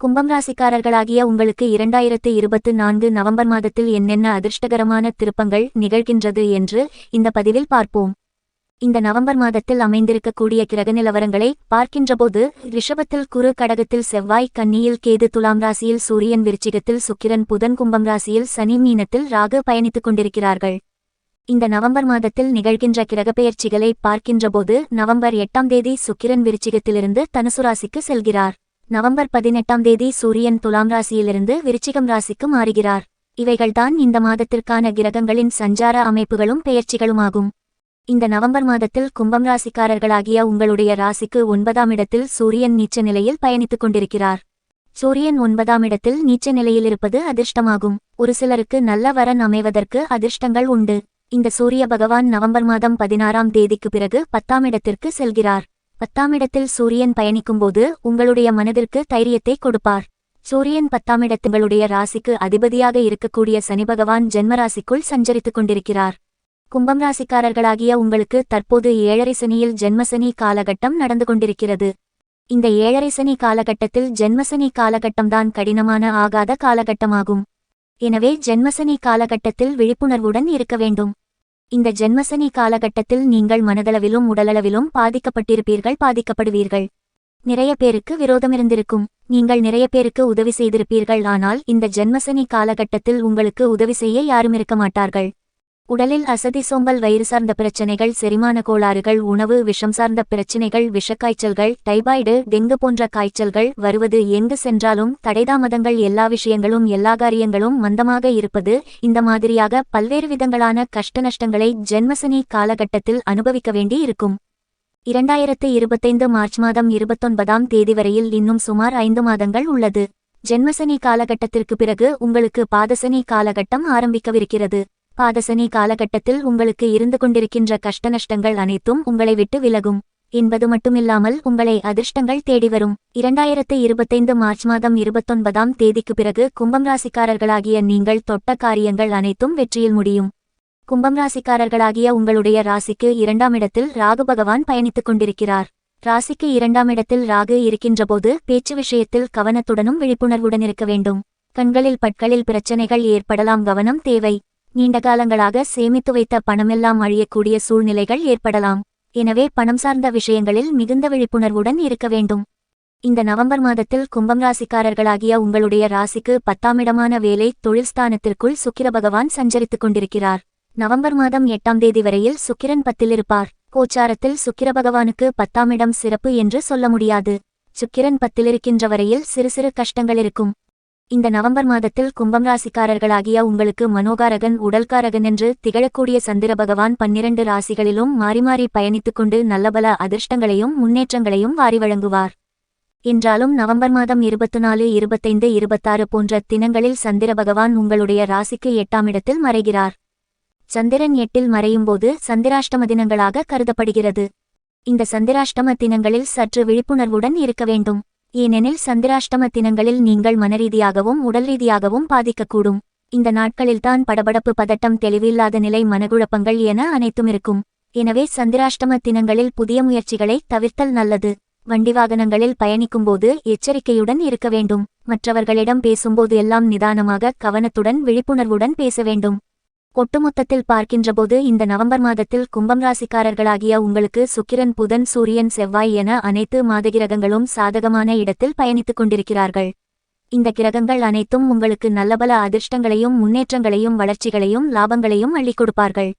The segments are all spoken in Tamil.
கும்பம் ராசிக்காரர்களாகிய உங்களுக்கு இரண்டாயிரத்து இருபத்து நான்கு நவம்பர் மாதத்தில் என்னென்ன அதிர்ஷ்டகரமான திருப்பங்கள் நிகழ்கின்றது என்று இந்த பதிவில் பார்ப்போம். இந்த நவம்பர் மாதத்தில் அமைந்திருக்கக்கூடிய கிரக நிலவரங்களை பார்க்கின்றபோது ரிஷபத்தில் குரு கடகத்தில் செவ்வாய் கன்னியில் கேது துலாம் ராசியில் சூரியன் விருச்சிகத்தில் சுக்கிரன் புதன் கும்பம் ராசியில் சனி மீனத்தில் ராகு பயணித்துக் கொண்டிருக்கிறார்கள். இந்த நவம்பர் மாதத்தில் நிகழ்கின்ற கிரகப்பெயர்ச்சிகளை பார்க்கின்றபோது நவம்பர் எட்டாம் தேதி சுக்கிரன் விருச்சிகத்திலிருந்து தனுசு ராசிக்கு செல்கிறார். நவம்பர் பதினெட்டாம் தேதி சூரியன் துலாம் ராசியிலிருந்து விருச்சிகம் ராசிக்கு மாறுகிறார். இவைகள்தான் இந்த மாதத்திற்கான கிரகங்களின் சஞ்சார அமைப்புகளும் பெயர்ச்சிகளுமாகும். இந்த நவம்பர் மாதத்தில் கும்பம் ராசிக்காரர்களாகிய உங்களுடைய ராசிக்கு ஒன்பதாம் இடத்தில் சூரியன் நீச்ச நிலையில் பயணித்துக் கொண்டிருக்கிறார். சூரியன் ஒன்பதாம் இடத்தில் நீச்ச நிலையில் இருப்பது அதிர்ஷ்டமாகும். ஒரு சிலருக்கு நல்ல வரன் அமைவதற்கு அதிர்ஷ்டங்கள் உண்டு. இந்த சூரிய பகவான் நவம்பர் மாதம் பதினாறாம் தேதிக்கு பிறகு பத்தாம் இடத்திற்கு செல்கிறார். பத்தாமிடத்தில் சூரியன் பயணிக்கும்போது உங்களுடைய மனதிற்கு தைரியத்தை கொடுப்பார். சூரியன் பத்தாம் இடத்துங்களுடைய ராசிக்கு அதிபதியாக இருக்கக்கூடிய சனி பகவான் ஜென்மராசிக்குள் சஞ்சரித்துக் கொண்டிருக்கிறார். கும்பம் ராசிக்காரர்களாகிய உங்களுக்கு தற்போது ஏழரை சனியில் ஜென்மசனி காலகட்டம் நடந்து கொண்டிருக்கிறது. இந்த ஏழரை சனி காலகட்டத்தில் ஜென்மசனி காலகட்டம்தான் கடினமான ஆகாத காலகட்டமாகும். எனவே ஜென்மசனி காலகட்டத்தில் விழிப்புணர்வுடன் இருக்க வேண்டும். இந்த ஜென்மசனி காலகட்டத்தில் நீங்கள் மனதளவிலும் உடலளவிலும் பாதிக்கப்பட்டிருப்பீர்கள் பாதிக்கப்படுவீர்கள். நிறைய பேருக்கு விரோதமிருந்திருக்கும். நீங்கள் நிறைய பேருக்கு உதவி செய்திருப்பீர்கள் ஆனால் இந்த ஜென்மசனி காலகட்டத்தில் உங்களுக்கு உதவி செய்ய யாரும் இருக்க மாட்டார்கள். உடலில் அசதி சோம்பல் வயிறு சார்ந்த பிரச்சனைகள் செரிமான கோளாறுகள் உணவு விஷம் சார்ந்த பிரச்சினைகள் விஷக்காய்ச்சல்கள் டைபாய்டு டெங்கு போன்ற காய்ச்சல்கள் வருவது எங்கு சென்றாலும் தடைதாமதங்கள் எல்லா விஷயங்களும் எல்லா காரியங்களும் மந்தமாக இருப்பது இந்த மாதிரியாக பல்வேறு விதங்களான கஷ்ட நஷ்டங்களை ஜென்மசனி காலகட்டத்தில் அனுபவிக்க வேண்டி இருக்கும். இரண்டாயிரத்து இருபத்தைந்து மார்ச் மாதம் இருபத்தொன்பதாம் தேதி வரையில் இன்னும் சுமார் ஐந்து மாதங்கள் உள்ளது. ஜென்மசனி காலகட்டத்திற்கு பிறகு உங்களுக்கு பாதசனி காலகட்டம் ஆரம்பிக்கவிருக்கிறது. பாதசனி காலகட்டத்தில் உங்களுக்கு இருந்து கொண்டிருக்கின்ற கஷ்ட நஷ்டங்கள் அனைத்தும் உங்களை விட்டு விலகும். என்பது மட்டுமில்லாமல் உங்களை அதிர்ஷ்டங்கள் தேடி வரும். இரண்டாயிரத்து இருபத்தைந்து மார்ச் மாதம் இருபத்தொன்பதாம் தேதிக்கு பிறகு கும்பம் ராசிக்காரர்களாகிய நீங்கள் தொட்ட காரியங்கள் அனைத்தும் வெற்றியில் முடியும். கும்பம் ராசிக்காரர்களாகிய உங்களுடைய ராசிக்கு இரண்டாம் இடத்தில் ராகு பகவான் பயணித்துக் கொண்டிருக்கிறார். ராசிக்கு இரண்டாம் இடத்தில் ராகு இருக்கின்றபோது பேச்சு விஷயத்தில் கவனத்துடனும் விழிப்புணர்வுடன் இருக்க வேண்டும். கண்களில் பட்களில் பிரச்சனைகள் ஏற்படலாம் கவனம் தேவை. நீண்ட காலங்களாக சேமித்து வைத்த பணமெல்லாம் அழியக்கூடிய சூழ்நிலைகள் ஏற்படலாம். எனவே பணம் சார்ந்த விஷயங்களில் மிகுந்த விழிப்புணர்வுடன் இருக்க வேண்டும். இந்த நவம்பர் மாதத்தில் கும்பம் ராசிக்காரர்களாகிய உங்களுடைய ராசிக்கு பத்தாமிடமான வேலை தொழில் ஸ்தானத்திற்குள் சுக்கிர பகவான் சஞ்சரித்துக் கொண்டிருக்கிறார். நவம்பர் மாதம் எட்டாம் தேதி வரையில் சுக்கிரன் பத்தில் இருப்பார். கோச்சாரத்தில் சுக்கிர பகவானுக்கு பத்தாமிடம் சிறப்பு என்று சொல்ல முடியாது. சுக்கிரன் பத்திலிருக்கின்ற வரையில் சிறு சிறு கஷ்டங்கள் இருக்கும். இந்த நவம்பர் மாதத்தில் கும்பம் ராசிக்காரர்களாகிய உங்களுக்கு மனோகாரகன் உடல்காரகன் என்று திகழக்கூடிய சந்திர பகவான் பன்னிரண்டு ராசிகளிலும் மாறி மாறி பயணித்துக் கொண்டு நல்லபல அதிர்ஷ்டங்களையும் முன்னேற்றங்களையும் வாரி வழங்குவார். என்றாலும் நவம்பர் மாதம் இருபத்து நாலு இருபத்தைந்து இருபத்தாறு போன்ற தினங்களில் சந்திர பகவான் உங்களுடைய ராசிக்கு எட்டாம் இடத்தில் மறைகிறார். சந்திரன் எட்டில் மறையும்போது சந்திராஷ்டம தினங்களாக கருதப்படுகிறது. இந்த சந்திராஷ்டம தினங்களில் சற்று விழிப்புணர்வுடன் இருக்க வேண்டும். ஏனெனில் சந்திராஷ்டம தினங்களில் நீங்கள் மனரீதியாகவும் உடல் ரீதியாகவும் பாதிக்கக்கூடும். இந்த நாட்களில்தான் படபடப்பு பதட்டம் தெளிவில்லாத நிலை மனகுழப்பங்கள் என அனைத்தும் இருக்கும். எனவே சந்திராஷ்டம தினங்களில் புதிய முயற்சிகளை தவிர்த்தல் நல்லது. வண்டி வாகனங்களில் பயணிக்கும்போது எச்சரிக்கையுடன் இருக்க வேண்டும். மற்றவர்களிடம் பேசும்போது எல்லாம் நிதானமாக கவனத்துடன் விழிப்புணர்வுடன் பேச வேண்டும். ஒட்டுமொத்தத்தில் பார்க்கின்றபோது இந்த நவம்பர் மாதத்தில் கும்பம் ராசிக்காரர்களாகிய உங்களுக்கு சுக்கிரன் புதன் சூரியன் செவ்வாய் என அனைத்து மாதகிரகங்களும் சாதகமான இடத்தில் பயணித்துக் கொண்டிருக்கிறார்கள். இந்த கிரகங்கள் அனைத்தும் உங்களுக்கு நல்லபல அதிர்ஷ்டங்களையும் முன்னேற்றங்களையும் வளர்ச்சிகளையும் லாபங்களையும் அள்ளிக் கொடுப்பார்கள்.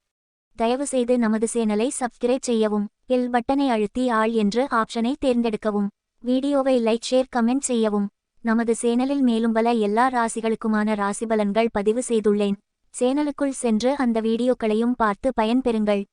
தயவு செய்து நமது சேனலை சப்ஸ்கிரைப் செய்யவும் எல் பட்டனை அழுத்தி ஆள் என்று ஆப்ஷனை தேர்ந்தெடுக்கவும். வீடியோவை லைக் ஷேர் கமெண்ட் செய்யவும். நமது சேனலில் மேலும் பல எல்லா ராசிகளுக்குமான ராசிபலன்கள் பதிவு செய்துள்ளேன். சேனலுக்குள் சென்று அந்த வீடியோக்களையும் பார்த்து பயன்பெறுங்கள்.